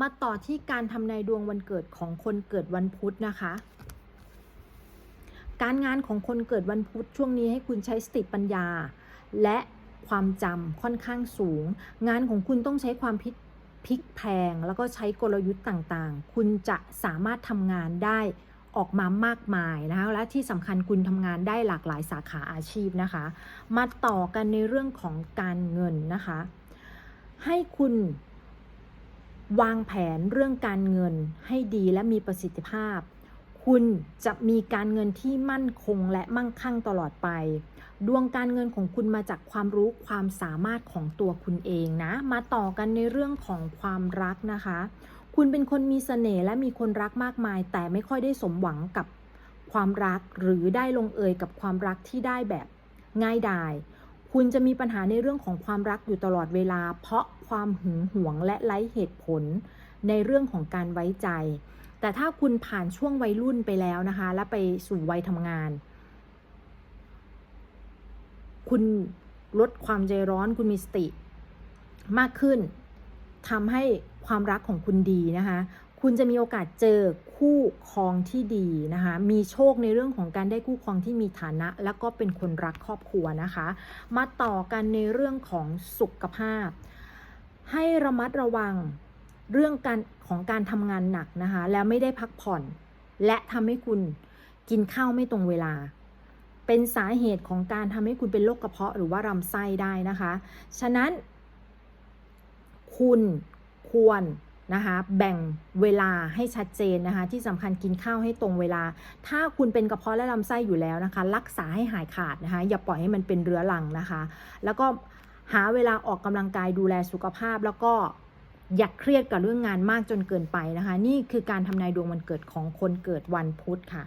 มาต่อที่การทำนายดวงวันเกิดของคนเกิดวันพุธนะคะ การงานของคนเกิดวันพุธช่วงนี้ให้คุณใช้สติปัญญา และความจำค่อนข้างสูง งานของคุณต้องใช้ความพิพลิกแพงแล้วก็ใช้กลยุทธ์ต่างๆ คุณจะสามารถทำงานได้ออกมามากมายนะคะและที่สำคัญคุณทำงานได้หลากหลายสาขาอาชีพนะคะ มาต่อกันในเรื่องของการเงินนะคะ ให้คุณ วางแผนเรื่องการเงินให้ดีและมีประสิทธิภาพ คุณจะมีการเงินที่มั่นคงและมั่งคั่งตลอดไป ดวงการเงินของคุณมาจากความรู้ความสามารถของตัวคุณเองนะ มาต่อกันในเรื่องของความรักนะคะ คุณเป็นคนมีเสน่ห์และมีคนรักมากมาย แต่ไม่ค่อยได้สมหวังกับความรักหรือได้ลงเอยกับความรักที่ได้แบบง่ายดาย คุณจะมีปัญหาในเรื่องของความรักอยู่ตลอดเวลา เพราะความหึงหวงและไร้เหตุผลในเรื่องของการไว้ใจ แต่ถ้าคุณผ่านช่วงวัยรุ่นไปแล้วนะคะ และไปสู่วัยทำงาน คุณลดความใจร้อนคุณมีสติมากขึ้นทำให้ความรักของคุณดีนะคะ คุณจะมีโอกาสเจอคู่ครองที่ดีนะคะ มีโชคในเรื่องของการได้คู่ครองที่มีฐานะ แล้วก็เป็นคนรักครอบครัวนะคะ มาต่อกันในเรื่องของสุขภาพ ให้ระมัดระวังเรื่องการของการทำงานหนักนะคะ แล้วไม่ได้พักผ่อน และทำให้คุณกินข้าวไม่ตรงเวลา เป็นสาเหตุของการทำให้คุณเป็นโรคกระเพาะหรือว่าลำไส้ได้นะคะ ฉะนั้น คุณควร นะคะ แบ่งเวลาให้ชัดเจนนะคะ ที่สำคัญกินข้าวให้ตรงเวลา ถ้าคุณเป็นกระเพาะและลำไส้อยู่แล้วนะคะ รักษาให้หายขาดนะคะ อย่าปล่อยให้มันเป็นเรื้อรังนะคะ แล้วก็หาเวลาออกกำลังกายดูแลสุขภาพแล้วก็อย่าเครียดกับเรื่องงานมากจนเกินไปนะคะ นี่คือการทำนายดวงวันเกิดของคนเกิดวันพุธค่ะ